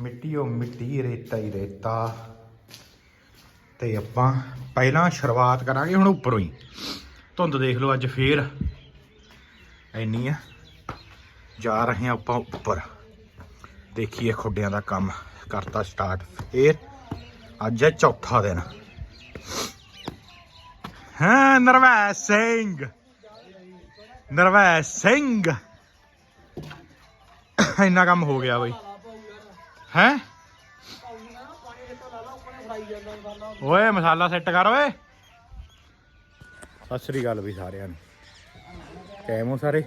ਮਿੱਟੀ ਉਹ ਮਿੱਟੀ ਰੇਤਾ ਹੀ ਰੇਤਾ। ਤੇ ਆਪਾਂ ਪਹਿਲਾਂ ਸ਼ੁਰੂਆਤ ਕਰਾਂਗੇ ਹੁਣ ਉੱਪਰੋਂ ਹੀ। ਧੁੰਦ ਦੇਖ ਲਓ ਅੱਜ ਫੇਰ। ਇੰਨੀ ਆ। ਜਾ ਰਹੇ ਹਾਂ ਆਪਾਂ ਉੱਪਰ। ਦੇਖੀਏ ਖੁੱਡਿਆਂ ਦਾ ਕੰਮ ਕਰਤਾ ਸਟਾਰਟ ਫੇਰ ਅੱਜ ਹੈ ਚੌਥਾ ਦਿਨ। ਹਾਂ, ਨਰਵੈਸ ਸਿੰਘ। ਨਰਵੈਸ ਸਿੰਘ। ਇੰਨਾ ਕੰਮ ਹੋ ਗਿਆ ਬਈ। ਹੈ? ਓਏ ਮਸਾਲਾ ਸੈੱਟ ਕਰ ਓਏ। ਸਤਿ ਸ੍ਰੀ ਅਕਾਲ ਵੀ ਸਾਰਿਆਂ ਨੂੰ। ਕੈਮ ਹੋ ਸਾਰੇ?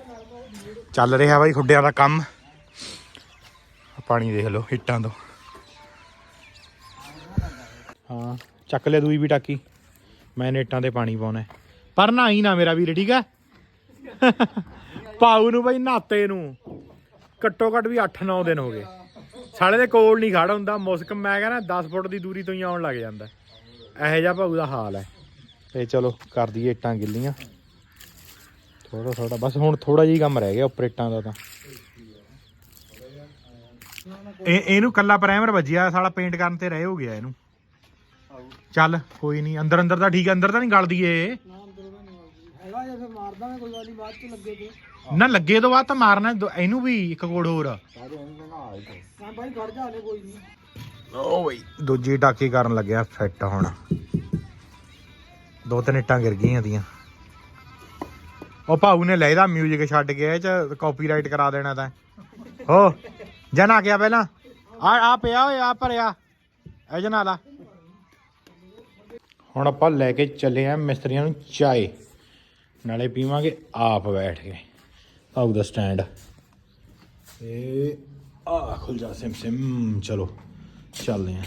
ਚੱਲ ਰਿਹਾ ਬਾਈ ਖੁੱਡਿਆਂ ਦਾ ਕੰਮ। ਪਾਣੀ ਦੇਖ ਲਓ ਇੱਟਾਂ ਤੋਂ। ਹਾਂ ਚੱਕ ਲੈ ਦੂਈ ਵੀ ਟਾਕੀ। ਮੈਂ ਨੇਟਾਂ ਤੇ ਪਾਣੀ ਪਾਉਣਾ ਹੈ। ਪਰ ਨਹਾਈ ਨਾ ਮੇਰਾ ਵੀਰ ਠੀਕ ਹੈ? ਪਾਉ ਨੂੰ ਬਈ ਨਹਾਤੇ ਨੂੰ। ਘੱਟੋ ਘੱਟ ਵੀ 8-9 ਦਿਨ ਹੋ ਗਏ। ਸਾਲੇ ਦੇ ਕੋਲ ਨਹੀਂ ਖੜਾ ਹੁੰਦਾ ਮੁਸਕ ਮੈਂ ਕਹਿੰਦਾ 10 ਫੁੱਟ ਦੀ ਦੂਰੀ ਤੋਂ ਹੀ ਆਉਣ ਲੱਗ ਜਾਂਦਾ। ਇਹੋ ਜਿਹਾ ਭਾਊ ਦਾ ਹਾਲ ਹੈ। ਤੇ ਚਲੋ ਕਰ ਦਈਏ ਇੱਟਾਂ ਗਿੱਲੀਆਂ। ਥੋੜਾ ਥੋੜਾ ਬਸ ਹੁਣ ਥੋੜਾ ਜਿਹਾ ਹੀ ਕੰਮ ਰਹਿ ਗਿਆ ਉੱਪਰ ਇੱਟਾਂ ਦਾ ਤਾਂ। ਇਹ ਇਹਨੂੰ ਕੱਲਾ ਪ੍ਰਾਈਮਰ ਵੱਜਿਆ ਸਾਲਾ ਪੇਂਟ ਕਰਨ ਤੇ ਰਹਿ ਹੋ ਗਿਆ ਇਹਨੂੰ। ਚੱਲ ਕੋਈ ਨਹੀਂ ਅੰਦਰ ਅੰਦਰ ਤਾਂ ਠੀਕ ਹੈ ਅੰਦਰ ਤਾਂ ਨਹੀਂ ਗਲਦੀ ਇਹ। ਹੈਗਾ ਜੇ ਫਿਰ ਮਾਰਦਾ ਮੈਂ ਕੋਈ ਗੱਲ ਨਹੀਂ ਬਾਅਦ ਚ ਲੱਗੇ ਤੇ। ਨਾ ਲੱਗੇ ਤੋਂ ਬਾਅਦ ਤਾਂ ਮਾਰਨਾ ਦੋ- ਇਹਨੂੰ ਵੀ ਇੱਕ ਕੋੜ ਹੋਰ। ਮੈਂ ਬਾਈ। ਖੜ ਜਾ ਹਲੇ ਕੋਈ ਨਹੀਂ ਓ ਬਈ ਦੂਜੀ ਟਾਕੀ ਕਰਨ ਲੱਗਿਆ ਫਿੱਟ ਹੁਣ। ਦੋ ਤਿੰਨ ਇੱਟਾਂ ਗਿਰ ਗਈਆਂ ਦੀਆਂ ਉਹ ਭਾਊ ਨੇ ਲੈ ਇਹਦਾ 뮤직 ਛੱਡ ਕੇ ਇਹ ਚ ਕਾਪੀਰਾਈਟ ਕਰਾ ਦੇਣਾ ਤਾਂ। ਹੋ ਜਨਾ ਗਿਆ ਪਹਿਲਾਂ। ਆ ਆ ਪਿਆ ਓਏ ਆ ਭਰਿਆ। ਇਹ ਜਨਾ ਲਾ। ਹੁਣ ਆਪਾਂ ਲੈ ਕੇ ਚੱਲੇ ਆ ਮਿਸਤਰੀਆਂ ਨੂੰ ਚਾਏ। ਨਾਲੇ ਪੀਵਾਂਗੇ ਆਪ ਬੈਠ ਕੇ। ਦਾ ਸਟੈਂਡ। ਇਹ ਆ ਖੁੱਲ ਜਾ ਸਿਮ ਸਿਮ ਚਲੋ ਚੱਲਦੇ ਆ।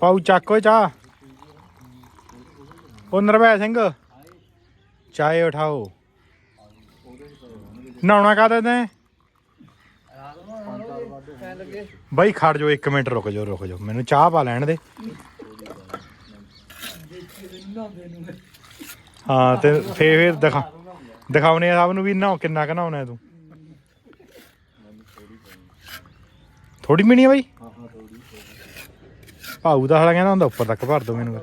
ਪਾਉ ਚੱਕ ਚਾਹ। ਉਹ ਨਰਵੈ ਸਿੰਘ ਚਾਏ ਉਠਾਓ। ਨਹਾਉਣਾ ਕਾਹਦੇ ਤੇ ਬਾਈ ਖੜ ਜਾਓ 1 ਮਿੰਟ ਰੁਕ ਜਾਓ ਰੁਕ ਜਾਓ। ਮੈਨੂੰ ਚਾਹ ਪਾ ਲੈਣ ਦੇ। ਹਾਂ, ਤੇ ਫੇਰ ਫੇਰ ਦਿਖਾ ਦਿਖਾਉਨੇ ਆ ਸਭ ਨੂੰ ਵੀ ਨਾ ਕਿੰਨਾ ਕੁ ਨਹਾਉਣਾ ਤੂੰ। ਥੋੜੀ ਮੀਣੀ ਆ ਬਾਈ? ਭਾਊ ਦਾ ਹਲਾ ਕਹਿੰਦਾ ਹੁੰਦਾ, ਉੱਪਰ ਤੱਕ ਭਰ ਦੋ ਮੈਨੂੰ।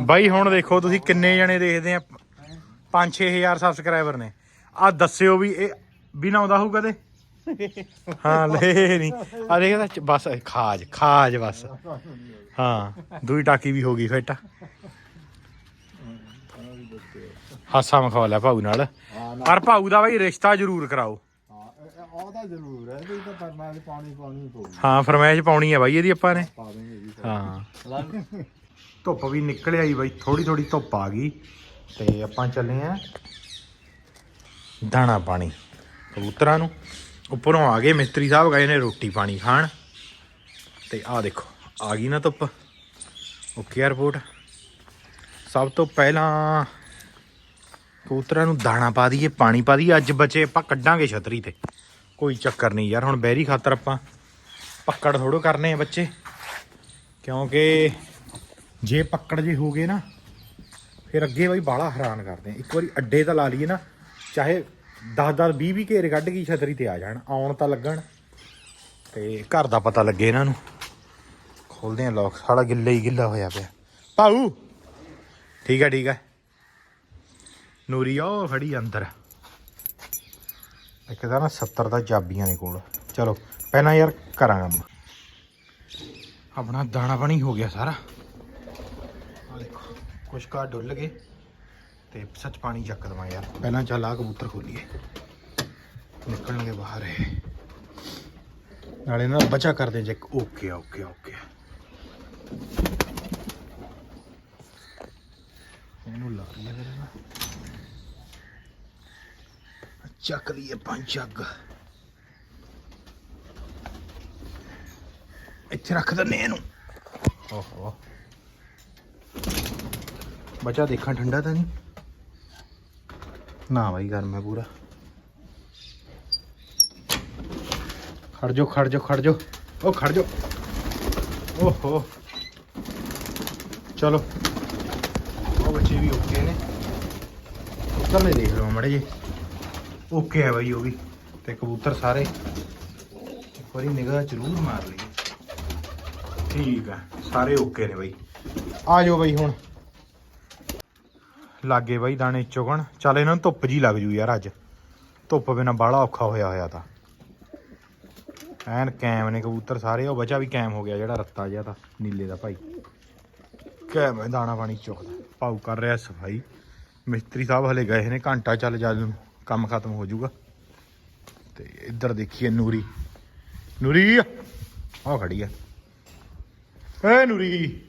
ਬਾਈ, ਹੁਣ ਦੇਖੋ ਤੁਸੀਂ ਕਿੰਨੇ ਜਣੇ ਦੇਖਦੇ ਆ। 5-6000 ਸਬਸਕ੍ਰਾਈਬਰ ਨੇ। ਆ ਦੱਸਿਓ ਵੀ ਇਹ ਬਿਨਾ ਆਉਂਦਾ ਹੋਊ ਕਦੇ ਹਾਂ, ਲੈ ਨਹੀਂ ਆ ਦੇਖਦਾ ਚ- ਬਸ, ਇਹ ਖਾਜ ਖਾਜ ਬਸ। ਹਾਂ, ਦੂਈ ਟਾਕੀ ਵੀ ਹੋ ਗਈ ਫਿੱਟ ਹਾਸਾ ਮਖੌਲ ਲਿਆ ਭਾਊ ਨਾਲ। ਪਰ ਭਾਊ ਦਾ ਬਾਈ ਰਿਸ਼ਤਾ ਜ਼ਰੂਰ ਕਰਾਓ। ਉਹ ਜ਼ਰੂਰ ਹੈ ਵੀ ਤਾਂ ਪਰਮਾ ਦੇ ਪਾਣੀ ਪਾਣੀ ਪਊ ਹਾਂ ਫਰਮਾਇਸ਼ ਪਾਉਣੀ ਆ ਬਾਈ ਇਹਦੀ ਆਪਾਂ ਨੇ। ਪਾ ਦੇਂਗੇ ਜੀ ਹਾਂ। ਧੁੱਪ ਵੀ ਨਿਕਲ ਆਈ ਬਾਈ ਥੋੜੀ ਥੋੜੀ ਧੁੱਪ ਆ ਗਈ। ਤੇ ਆਪਾਂ ਚੱਲੇ ਆ ਦਾਣਾ ਪਾਣੀ ਕਬੂਤਰਾਂ ਨੂੰ। ਉੱਪਰੋਂ ਆ ਗਏ ਮਿਸਤਰੀ ਸਾਹਿਬ ਗਏ ਨੇ ਰੋਟੀ ਪਾਣੀ ਖਾਣ। ਤੇ ਆਹ ਦੇਖੋ, ਆ ਗਈ ਨਾ ਧੁੱਪ। ਓਕੇ 에어ਪੋਰਟ ਸਭ ਤੋਂ ਪਹਿਲਾਂ ਕਬੂਤਰਾਂ ਨੂੰ ਦਾਣਾ ਪਾ ਦਈਏ, ਪਾਣੀ ਪਾ ਦਈਏ, ਅੱਜ ਬਚੇ ਆਪਾਂ ਕੱਢਾਂਗੇ ਛਤਰੀ ਤੇ। ਕੋਈ ਚੱਕਰ ਨਹੀਂ ਯਾਰ, ਹੁਣ ਬੈਰੀ ਖਾਤਰ ਆਪਾਂ ਪੱਕੜ ਥੋੜੋ ਕਰਨੇ ਆ ਬੱਚੇ। ਕਿਉਂਕਿ ਜੇ ਪੱਕੜ ਜੇ ਹੋ ਗਏ ਨਾ, ਫਿਰ ਅੱਗੇ ਬਈ ਬਾਲਾ ਹੈਰਾਨ ਕਰਦੇ ਆ। ਇੱਕ ਵਾਰੀ ਅੱਡੇ ਤਾਂ ਲਾ ਲਈਏ ਨਾ, ਚਾਹੇ 10 10 20 20 ਘੇਰ ਕੱਢ ਕੇ ਛਤਰੀ ਤੇ ਆ ਜਾਣ, ਆਉਣ ਤਾਂ ਲੱਗਣ। ਤੇ ਘਰ ਦਾ ਪਤਾ ਲੱਗੇ ਇਹਨਾਂ ਨੂੰ। ਖੋਲਦੇ ਆ ਲੋਕ ਸਾਲਾ ਗਿੱਲਾ ਹੀ ਗਿੱਲਾ ਹੋਇਆ ਪਿਆ। ਭਾਊ! ਠੀਕ ਹੈ ਠੀਕ ਹੈ ਨੂਰੀ ਉਹ ਖੜੀ ਅੰਦਰ। ਇੱਕ ਤਾਂ ਨਾ 70 ਦਾ ਚਾਬੀਆਂ ਨੇ ਕੋਲ। ਚਲੋ, ਪਹਿਲਾਂ ਯਾਰ ਕਰਾਂ ਕੰਮ। ਆਪਣਾ ਦਾਣਾ ਪਾਣੀ ਹੋ ਗਿਆ ਸਾਰਾ। ਆ ਦੇਖੋ, ਕੁਛ ਕਾ ਡੁੱਲ ਗਏ। ਤੇ ਸੱਚ ਪਾਣੀ ਚੱਕ ਦਵਾਂ ਯਾਰ। ਪਹਿਲਾਂ ਚੱਲ ਆ ਕਬੂਤਰ ਖੋਲੀਏ। ਨਿਕਲਣਗੇ ਬਾਹਰ ਇਹ। ਨਾਲੇ ਨਾ ਬਚਾ ਕਰਦੇ ਚੈੱਕ ਓਕੇ ਓਕੇ ਓਕੇ। ਇਹਨੂੰ ਲਾ ਲਈਏ ਫਿਰ ਨਾ ਚੱਕ ਲਈਏ ਪੰਜ ਜੱਗ ਇੱਥੇ ਰੱਖ ਦਿੰਨੇ ਇਹਨੂੰ। ਓਹੋ। ਬਚਾ ਦੇਖਾਂ ਠੰਡਾ ਤਾਂ ਨਹੀਂ? ਨਾ ਬਾਈ, ਗਰਮ ਹੈ ਪੂਰਾ। ਖੜ ਜੋ ਖੜ ਜੋ ਖੜ ਜੋ ਉਹ ਖੜ ਜੋ ਓਹੋ। ਚਲੋ। ਉਹ ਬੱਚੇ ਵੀ ਓਕੇ ਨੇ। ਕਬੂਤਰ ਦੇਖ ਲਓ ਮੜੇ ਜੀ ਓਕੇ ਹੈ ਬਾਈ ਉਹ ਵੀ ਤੇ ਕਬੂਤਰ ਸਾਰੇ। ਇੱਕ ਵਾਰੀ ਨਿਗਾਹ ਜ਼ਰੂਰ ਮਾਰ ਲਈ। ਠੀਕ ਆ, ਸਾਰੇ ਓਕੇ ਨੇ ਬਾਈ। ਆ ਜਾਓ ਬਾਈ ਹੁਣ। ਲਾਗੇ ਬਾਈ ਦਾਣੇ ਚੁਗਣ। ਚੱਲ ਇਹਨਾਂ ਨੂੰ ਧੁੱਪ ਜੀ ਲੱਗ ਜੂ ਯਾਰ ਅੱਜ। ਧੁੱਪ ਬਿਨਾ ਬਾਹਲਾ ਔਖਾ ਹੋਇਆ ਹੋਇਆ ਤਾਂ। ਐਨ ਕੈਮ ਨੇ ਕਬੂਤਰ ਸਾਰੇ, ਉਹ ਬਚਾ ਵੀ ਕੈਮ ਹੋ ਗਿਆ ਜਿਹੜਾ ਰੱਤਾ ਜਿਹਾ ਤਾਂ, ਨੀਲੇ ਦਾ ਭਾਈ। ਕੈਮ ਹੈ, ਦਾਣਾ ਪਾਣੀ ਚੁਗਦਾ। ਪਾਉ ਕਰ ਰਿਹਾ ਸਫ਼ਾਈ। ਮਿਸਤਰੀ ਸਾਹਿਬ ਹਲੇ ਗਏ ਨੇ, ਘੰਟਾ ਚੱਲ ਜਦ ਨੂੰ ਕੰਮ ਖਤਮ ਹੋ ਜਾਊਗਾ। ਤੇ ਇੱਧਰ ਦੇਖੀਏ ਨੂਰੀ। ਨੂਰੀ! ਆ ਖੜੀ ਆ। ਏ ਨੂਰੀ!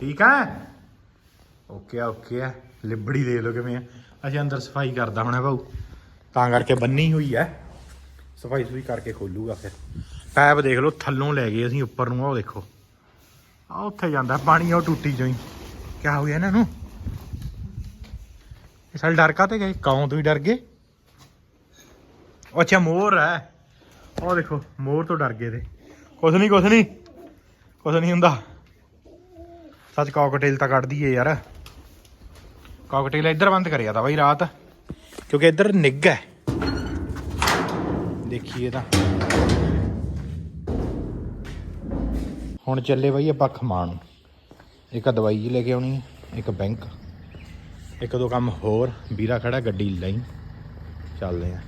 ਠੀਕ ਆ? ਓਕੇ ਆ ਓਕੇ ਆ। ਲਿਬੜੀ ਦੇ ਲੋ ਕਿਵੇਂ ਆ? ਅਸੀਂ ਅੰਦਰ ਸਫ਼ਾਈ ਕਰਦਾ ਹੋਣਾ ਭਾਊ। ਤਾਂ ਕਰਕੇ ਬੰਨੀ ਹੋਈ ਐ ਸਫ਼ਾਈ ਸੁਈ ਕਰਕੇ ਖੋਲੂਗਾ ਫਿਰ। ਪੈਪ ਦੇਖ ਲਓ, ਥੱਲੋਂ ਲੈ ਗਏ ਅਸੀਂ, ਉੱਪਰ ਨੂੰ। ਉਹ ਦੇਖੋ। ਆ ਉੱਥੇ ਜਾਂਦਾ, ਪਾਣੀ ਉਹ ਟੁੱਟੀ ਚੋਂ ਹੀ। ਕਿਆ ਹੋ ਗਿਆ ਇਹਨਾਂ ਨੂੰ? ਇਹ ਸਾਲ ਡਰ ਕਾਤੇ ਗਏ? ਕੌਂ ਤੋਂ ਹੀ ਡਰ ਗਏ? ਅੱਛਾ, ਮੋਰ ਹੈ ਉਹ ਦੇਖੋ, ਮੋਰ ਤੋਂ ਡਰ ਗਏ ਤੇ। ਕੁਛ ਨਹੀਂ ਕੁਛ ਨਹੀਂ ਕੁਛ ਨਹੀਂ ਹੁੰਦਾ। ਸੱਚ ਕਾਕਟੇਲ ਤਾਂ ਕੱਢ ਦਈਏ ਯਾਰ। ਕਾਕਟੇਲ ਇੱਧਰ ਬੰਦ ਕਰਿਆ ਤਾਂ ਬਾਈ ਰਾਤ। ਕਿਉਂਕਿ ਇੱਧਰ ਨਿੱਘ ਹੈ। ਦੇਖੀਏ ਤਾਂ। ਹੁਣ ਚੱਲੇ ਬਾਈ ਆਪਾਂ ਖਮਾਣ ਇੱਕ ਦਵਾਈ ਜੀ ਲੈ ਕੇ ਆਉਣੀ ਹੈ, ਇੱਕ ਬੈਂਕ। ਇੱਕ ਦੋ ਕੰਮ ਹੋਰ, ਵੀਰਾ ਖੜਾ, ਗੱਡੀ ਲਈ। ਚੱਲਦੇ ਆ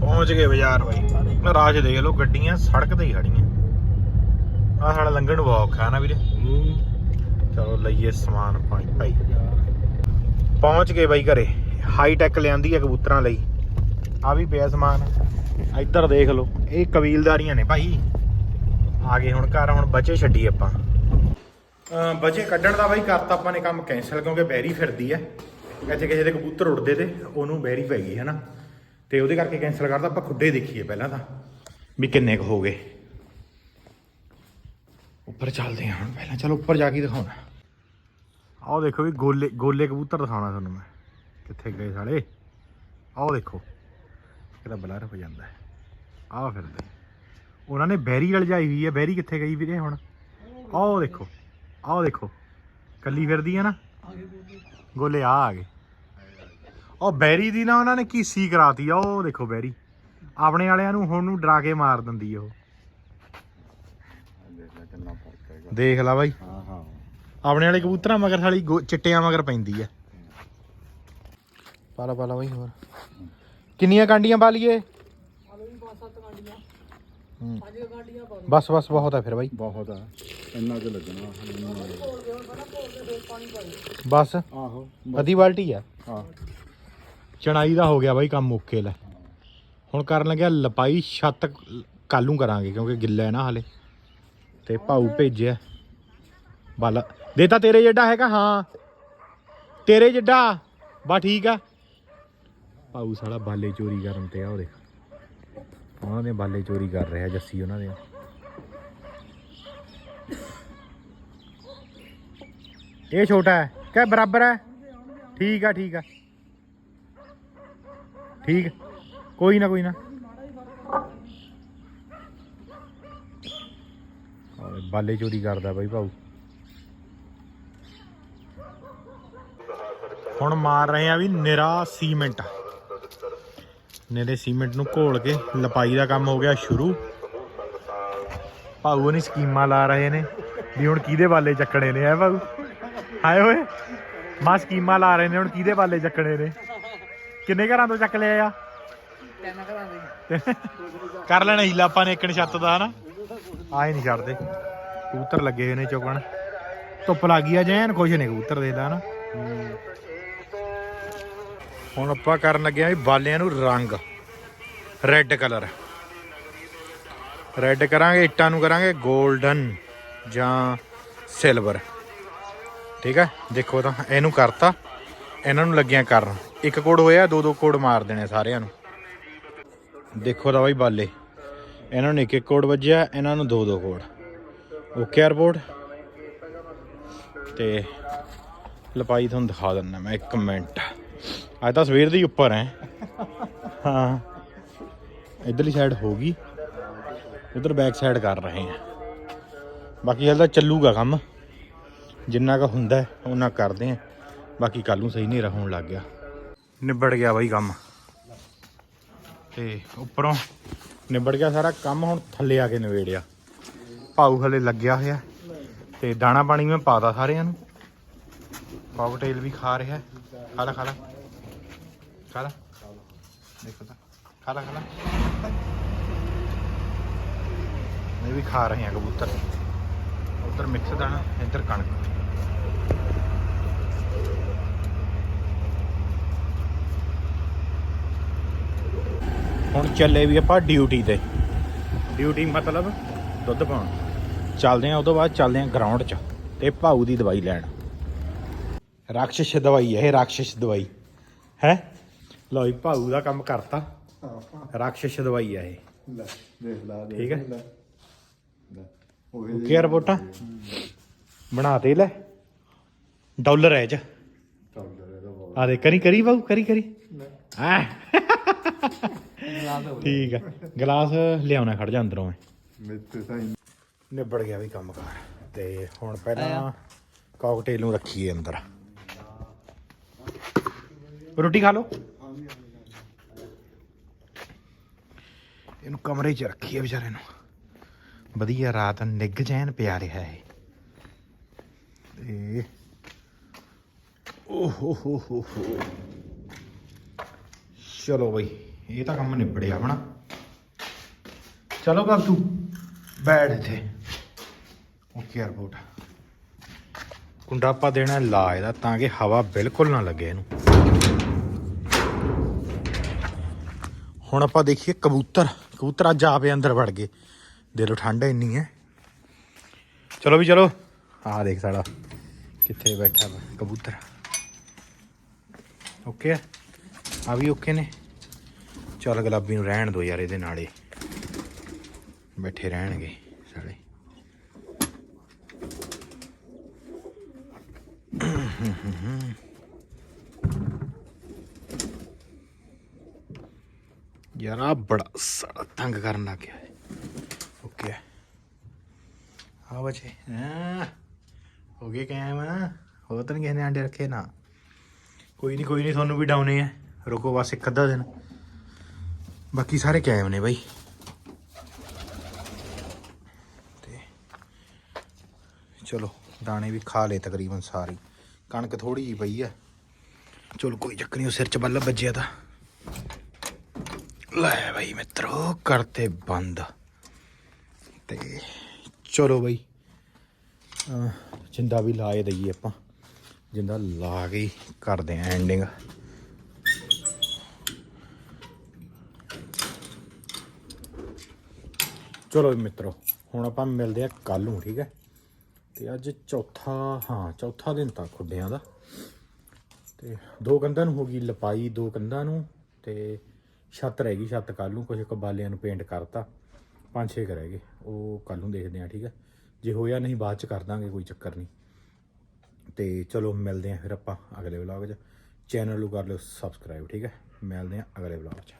ਪਹੁੰਚ ਗਏ ਬਾਜ਼ਾਰ ਬਾਈ। ਰਾਜ ਦੇਖ ਲਓ ਗੱਡੀਆਂ ਸੜਕ ਤੇ ਹੀ ਖੜੀਆਂ ਆਹ ਸਾਡਾ ਲੰਘਣ ਨੂੰ ਬਹੁਤ ਔਖਾ ਨਾ ਵੀਰੇ। ਚਲੋ ਲਈਏ ਸਮਾਨ ਪਾਣੀ ਭਾਈ। ਪਹੁੰਚ ਗਏ ਬਾਈ ਘਰੇ। ਹਾਈ ਟੈਕ ਲਿਆਂਦੀ ਹੈ ਕਬੂਤਰਾਂ ਲਈ। ਆ ਵੀ ਪਿਆ ਸਮਾਨ। ਇੱਧਰ ਦੇਖ ਲਓ, ਇਹ ਕਬੀਲਦਾਰੀਆਂ ਨੇ ਭਾਈ। ਆ ਗਏ ਹੁਣ ਘਰ, ਹੁਣ ਬਚੇ ਛੱਡੀ ਆਪਾਂ। ਅਮ ਬਚੇ ਕੱਢਣ ਦਾ ਬਾਈ ਕਰਤਾ ਆਪਾਂ ਨੇ ਕੰਮ ਕੈਨਸਲ ਕਿਉਂਕਿ ਬੈਰੀ ਫਿਰਦੀ ਐ ਇੱਥੇ ਕਿਸੇ ਦੇ ਕਬੂਤਰ ਉੱਡਦੇ ਤੇ ਉਹਨੂੰ ਬੈਰੀ ਪੈ ਗਈ ਹੈ ਨਾ ਤੇ ਉਹਦੇ ਕਰਕੇ ਕੈਨਸਲ ਕਰਤਾ, ਆਪਾਂ ਖੁੱਡੇ ਦੇਖੀਏ ਪਹਿਲਾਂ ਤਾਂ, ਵੀ ਕਿੰਨੇ ਕੁ ਹੋ ਗਏ। ਉੱਪਰ ਚੱਲਦੇ ਹਾਂ ਹੁਣ ਪਹਿਲਾਂ। ਚਲੋ ਉੱਪਰ ਜਾ ਕੇ ਦਿਖਾਉਣਾ। ਆਓ ਦੇਖੋ ਵੀ ਗੋਲੇ ਗੋਲੇ ਕਬੂਤਰ ਦਿਖਾਉਣਾ ਤੁਹਾਨੂੰ ਮੈਂ। ਕਿੱਥੇ ਗਏ ਸਾਲੇ? ਆਓ ਦੇਖੋ। ਕਿਹਦਾ ਬਲਰ ਹੋ ਜਾਂਦਾ। ਹੈ ਆਹ ਫਿਰਦੇ। ਉਹਨਾਂ ਨੇ ਬੈਰੀ ਲਜਾਈ ਹੋਈ ਹੈ। ਬੈਰੀ ਕਿੱਥੇ ਗਈ ਵੀਰੇ ਹੁਣ? ਆਓ ਦੇਖੋ। ਆਓ ਦੇਖੋ। ਕੱਲੀ ਫਿਰਦੀ ਹੈ ਨਾ। ਗੋਲੇ ਆ ਆ ਗਏ। ਉਹ ਬੈਰੀ ਦੀ ਨਾ ਉਹਨਾਂ ਨੇ ਕੀਸੀ ਕਰਾਤੀ। ਆ ਉਹ ਦੇਖੋ ਬੈਰੀ। ਆਪਣੇ ਵਾਲਿਆਂ ਨੂੰ ਹੁਣ ਨੂੰ ਡਰਾ ਕੇ ਮਾਰ ਦਿੰਦੀ ਉਹ। ਕਿੰਨਾ ਫ਼ਰਕ ਹੈਗਾ। ਦੇਖ ਲੈ ਬਾਈ। ਹਾਂ ਹਾਂ। ਆਪਣੇ ਵਾਲੇ ਕਬੂਤਰਾਂ ਮਗਰ ਸਾਲੀ ਗੋ- ਚਿੱਟਿਆਂ ਮਗਰ ਪੈਂਦੀ ਐ ਪਾਲਾ ਪਾਲਾ ਬਾਈ ਹੋਰ। ਕਿੰਨੀਆਂ ਕਾਂਡੀਆਂ ਪਾ ਲਈਏ? ਹੂੰ। ਬਸ ਬਸ ਬਹੁਤ ਹੈ ਫਿਰ ਬਾਈ। ਬਹੁਤ ਆ। ਇੰਨਾ ਕੁ ਲੱਗਣਾ। ਬਸ। ਆਹੋ। ਅੱਧੀ ਬਾਲਟੀ ਆ। ਹਾਂ। ਚਣਾਈ ਦਾ ਹੋ ਗਿਆ ਬਾਈ ਕੰਮ ਓਕੇ ਲੈ। ਹੁਣ ਕਰਨ ਲੱਗਿਆ ਲਪਾਈ ਛੱਤ ਕੱਲੂ ਕਰਾਂਗੇ ਕਿਉਂਕਿ ਗਿੱਲਾ ਹੈ ਨਾ ਹਲੇ। ਤੇ ਭਾਊ ਭੇਜਿਆ। ਬਲ ਦੇਤਾ ਤੇਰੇ ਜਿੱਡਾ ਹੈਗਾ, ਹਾਂ। ਤੇਰੇ ਜਿੱਡਾ, ਬਾ ਠੀਕ ਆ। ਭਾਊ ਸਾਲਾ ਬਾਲੇ ਚੋਰੀ ਕਰਨ ਤੇ ਆ ਉਹ ਦੇਖ। ਉਹਨਾਂ ਦੇ ਬਾਲੇ ਚੋਰੀ ਕਰ ਰਿਹਾ, ਜੱਸੀ ਉਹਨਾਂ ਦੇ। ਇਹ ਛੋਟਾ ਹੈ ਕਿ ਬਰਾਬਰ ਹੈ। ਠੀਕ ਆ ਠੀਕ ਆ। ਠੀਕ, ਕੋਈ ਨਾ ਕੋਈ ਨਾ। ਬਾਲੇ ਚੋਰੀ ਕਰਦਾ ਬਾਈ ਭਾਊ। ਹੁਣ ਮਾਰ ਰਹੇ ਆ ਵੀ ਨਿਰਾ ਸੀਮੈਂਟ। ਨਿਰੇ ਸੀਮੈਂਟ ਨੂੰ ਘੋਲ ਕੇ ਲਪਾਈ ਦਾ ਕੰਮ ਹੋ ਗਿਆ ਸ਼ੁਰੂ। ਭਾਊ ਨਹੀਂ ਸਕੀਮਾਂ ਲਾ ਰਹੇ ਨੇ ਵੀ ਹੁਣ ਕਿਹਦੇ ਬਾਲੇ ਚੱਕਣੇ ਨੇ ਐ ਭਾਊ? ਹਾਏ ਓਏ ਮਾ ਸਕੀਮਾਂ ਲਾ ਰਹੇ ਨੇ ਹੁਣ ਕਿਹਦੇ ਬਾਲੇ ਚੱਕਣੇ ਨੇ? ਕਿੰਨੇ ਘਰਾਂ ਤੋਂ ਚੱਕ ਲਿਆ ਆ? ਤਿੰਨ ਘਰਾਂ ਦੇ। ਕਰ ਲੈਣਾ ਹੀਲਾ ਆਪਾਂ ਨੇ ਇੱਕਣ ਛੱਤ ਦਾ ਹਨਾ? ਆਏ ਨਹੀਂ ਛੱਡਦੇ। ਕਬੂਤਰ ਲੱਗੇ ਹੋਏ ਨੇ ਚੁਗਣ। ਧੁੱਪ ਲੱਗ ਗਈ ਆ ਜੈਨ, ਖੁਸ਼ ਨੇ ਕਬੂਤਰ ਦੇ ਦਾ ਹਨਾ ਹੁਣ ਆਪਾਂ ਕਰਨ ਲੱਗੇ ਆ ਵੀ ਬਾਲਿਆਂ ਨੂੰ ਰੰਗ। ਰੈੱਡ ਕਲਰ ਰੈੱਡ ਕਰਾਂਗੇ, ਇੱਟਾਂ ਨੂੰ ਕਰਾਂਗੇ 골ਡਨ ਜਾਂ ਸਿਲਵਰ ਠੀਕ ਹੈ ਦੇਖੋ ਤਾਂ, ਇਹਨੂੰ ਕਰਤਾ। ਇਹਨਾਂ ਨੂੰ ਲੱਗਿਆ ਕਰਨ। ਇੱਕ ਕੋਡ ਹੋਇਆ, ਦੋ ਦੋ ਕੋਡ ਮਾਰ ਦੇਣੇ ਸਾਰਿਆਂ ਨੂੰ। ਦੇਖੋ ਤਾਂ ਬਾਈ ਬਾਲੇ। ਇਹਨਾਂ ਨੂੰ ਇੱਕ ਇੱਕ ਕੋਡ ਵੱਜਿਆ, ਇਹਨਾਂ ਨੂੰ ਦੋ ਦੋ ਕੋੜ। ਓਕੇ ਰਿਪੋਰਟ ਤੇ ਲਪਾਈ ਤੁਹਾਨੂੰ ਦਿਖਾ ਦਿੰਦਾ ਮੈਂ ਇੱਕ ਮਿੰਟ। ਅੱਜ ਤਾਂ ਸਵੇਰ ਦੀ ਉੱਪਰ ਹੈ। ਹਾਂ। ਇਧਰਲੀ ਸਾਈਡ ਹੋ ਗਈ। ਉਧਰ ਬੈਕ ਸਾਈਡ ਕਰ ਰਹੇ ਹਾਂ। ਬਾਕੀ ਹਾਲੇ ਤਾਂ ਚੱਲੂਗਾ ਕੰਮ। ਜਿੰਨਾ ਕੁ ਹੁੰਦਾ ਹੈ, ਉਹਨਾਂ ਕਰਦੇ ਆ ਬਾਕੀ ਕੱਲ ਨੂੰ ਸਹੀ ਹਨੇਰਾ ਹੋਣ ਲੱਗ ਗਿਆ। ਨਿਬੜ ਗਿਆ ਬਾਈ ਕੰਮ। ਤੇ ਉੱਪਰੋਂ ਨਿਬੜ ਗਿਆ ਸਾਰਾ ਕੰਮ ਹੁਣ ਥੱਲੇ ਆ ਕੇ ਨਵੇੜਿਆ ਭਾਊ ਹਲੇ ਲੱਗਿਆ ਹੋਇਆ। ਤੇ ਦਾਣਾ ਪਾਣੀ ਮੈਂ ਪਾਤਾ ਸਾਰਿਆਂ ਨੂੰ। ਪਾਵਟੇਲ ਵੀ ਖਾ ਰਿਹਾ। ਖਾ ਲੈ ਖਾ ਲੈ। ਖਾ ਲੈ। ਦੇਖੋ ਤਾਂ। ਖਾ ਲੈ ਖਾ ਲੈ। ਇਹ ਵੀ ਖਾ ਰਹੇ ਆ ਕਬੂਤਰ। ਉਧਰ ਮਿਕਸ ਦਾਣਾ, ਇੱਧਰ ਕਣਕ। ਹੁਣ ਚੱਲੇ ਵੀ ਆਪਾਂ ਡਿਊਟੀ ਤੇ। ਡਿਊਟੀ ਮਤਲਬ ਦੁੱਧ ਪਾਉਣ। ਚੱਲਦੇ ਆ ਉਦੋਂ ਬਾਅਦ ਚੱਲਦੇ ਆ ਗਰਾਊਂਡ 'ਚ ਤੇ ਭਾਊ ਦੀ ਦਵਾਈ ਲੈਣ। ਰਾਖਸ਼ ਦਵਾਈ ਹੈ ਇਹ ਰਾਖਸ਼ ਦਵਾਈ। ਹੈ? ਲਓ ਜੀ ਭਾਊ ਦਾ ਕੰਮ ਕਰਤਾ। ਰਾਖਸ਼ ਦਵਾਈ ਹੈ ਇਹ। ਲੈ ਦੇਖ ਲਾ ਠੀਕ ਹੈ। ਉਹ ਓਕੇ ਰਿਪੋਰਟਾਂ? ਬਣਾ ਤੇ ਲੈ। ਡਾਲਰ ਹੈ ਬਹੁਤ। ਆ ਦੇ ਕਰੀ ਕਰੀ ਬਾਊ ਕਰੀ ਕਰੀ। ਆ ਠੀਕ ਆ। ਗਲਾਸ ਲਿਆਉਣਾ ਖੜ ਜਾ ਅੰਦਰੋਂ ਮੈਂ। ਤਾਂ ਹੀ ਨਿਬੜ ਗਿਆ ਵੀ ਕੰਮ ਕਾਰ ਤੇ ਹੁਣ ਪਹਿਲਾਂ ਕਾਕਟੇਲ ਨੂੰ ਰੱਖੀਏ ਅੰਦਰ। ਰੋਟੀ ਖਾ ਲਓ। ਇਹਨੂੰ ਕਮਰੇ 'ਚ ਰੱਖੀਏ ਵਿਚਾਰੇ ਨੂੰ। ਵਧੀਆ ਰਾਤ ਨਿੱਘ ਚੈਨ ਪਿਆ ਰਿਹਾ ਹੈ ਤੇ ਓ ਹੋ ਹੋ ਹੋ ਹੋ ਚਲੋ ਬਈ ਇਹ ਤਾਂ ਕੰਮ ਨਿਬੜਿਆ ਆਪਣਾ ਚਲੋ ਬਾਬੂ ਬੈਠ ਇੱਥੇ। 에어ਪੋਰਟ ਕੁੰਡਾ ਆਪਾਂ ਦੇਣਾ ਲਾ ਇਹਦਾ, ਤਾਂ ਕਿ ਹਵਾ ਬਿਲਕੁਲ ਨਾ ਲੱਗੇ ਇਹਨੂੰ। ਹੁਣ ਆਪਾਂ ਦੇਖੀਏ ਕਬੂਤਰ। ਕਬੂਤਰ ਅੱਜ ਆਪੇ ਅੰਦਰ ਵੜ ਗਏ। ਦਿਲੋਂ ਠੰਡ ਇੰਨੀ ਹੈ। ਚਲੋ ਵੀ ਚਲੋ। ਆ ਦੇਖ ਸਾਡਾ ਕਿੱਥੇ ਬੈਠਾ ਕਬੂਤਰ। ਓਕੇ ਆ। ਵੀ ਓਕੇ ਨੇ। ਚੱਲ ਗੁਲਾਬੀ ਨੂੰ ਰਹਿਣ ਦੋ ਯਾਰ ਇਹਦੇ ਨਾਲੇ। ਬੈਠੇ ਰਹਿਣਗੇ ਸਾਲੇ ਯਾਰ ਬੜਾ ਸਾਲਾ ਤੰਗ ਕਰਨ ਲੱਗ ਗਿਆ। ਓਕੇ। ਆ ਬਚੇ, ਹੋ? ਗਏ ਕਾਇਮ। ਹੋ ਤਾਂ ਨਹੀਂ ਕਿਸੇ ਨੇ ਆਂਡੇ ਰੱਖੇ ਨਾ। ਕੋਈ ਨਹੀਂ ਕੋਈ ਨਹੀਂ ਤੁਹਾਨੂੰ ਵੀ ਡਾਉਨੇ ਆ। ਰੁਕੋ ਬਸ ਇੱਕ ਅੱਧਾ ਦਿਨ। ਬਾਕੀ ਸਾਰੇ ਕਾਇਮ ਨੇ ਬਾਈ। ਤੇ ਚਲੋ, ਦਾਣੇ ਵੀ ਖਾ ਲਏ ਤਕਰੀਬਨ ਸਾਰੇ। ਕਣਕ ਥੋੜੀ ਜਿਹੀ ਪਈ ਆ। ਚਲੋ ਕੋਈ ਚੱਕਰ ਨਹੀਂ ਉਹ ਸਿਰ 'ਚ ਬੱਲ ਵੱਜਿਆ ਤਾਂ। ਲੈ ਬਾਈ ਮਿੱਤਰੋ ਕਰਤੇ ਬੰਦ। ਤੇ ਚਲੋ ਬਾਈ ਜਿੰਦਾ ਵੀ ਲਾਏ ਦਈਏ ਆਪਾਂ। ਜਿੰਦਾ ਲਾ ਕੇ ਹੀ ਕਰਦੇ ਆ ਐਂਡਿੰਗ ਚਲੋ ਵੀ ਮਿੱਤਰੋ, ਹੁਣ ਆਪਾਂ ਮਿਲਦੇ ਆ ਕੱਲ ਨੂੰ, ਠੀਕ ਹੈ? ਤੇ ਅੱਜ ਚੌਥਾ, ਹਾਂ, ਚੌਥਾ ਦਿਨ ਤਾਂ ਖੁੱਡਿਆਂ ਦਾ ਤੇ ਦੋ ਕੰਧਾਂ ਨੂੰ ਹੋ ਗਈ ਲਪਾਈ, ਦੋ ਕੰਧਾਂ ਨੂੰ, ਤੇ ਛੱਤ ਰਹਿ ਗਈ, ਛੱਤ ਕੱਲ ਨੂੰ ਕੁਝ ਕਬਾਲਿਆਂ ਨੂੰ ਪੇਂਟ ਕਰਤਾ। ਪੰਜ ਛੇ ਕੁ ਰਹਿ ਗਏ, ਉਹ ਕੱਲ ਨੂੰ ਦੇਖਦੇ ਆ, ਠੀਕ ਹੈ ਜੇ ਹੋਇਆ ਨਹੀਂ, ਬਾਅਦ ਚ ਕਰ ਦਾਂਗੇ, ਕੋਈ ਚੱਕਰ ਨਹੀਂ। ਤੇ ਚਲੋ, ਮਿਲਦੇ ਆ ਫਿਰ ਆਪਾਂ ਅਗਲੇ ਵਲੌਗ 'ਚ। ਚੈਨਲ ਨੂੰ ਕਰ ਲਿਓ ਸਬਸਕ੍ਰਾਈਬ ਠੀਕ ਹੈ ਮਿਲਦੇ ਆ ਅਗਲੇ ਵਲੌਗ 'ਚ।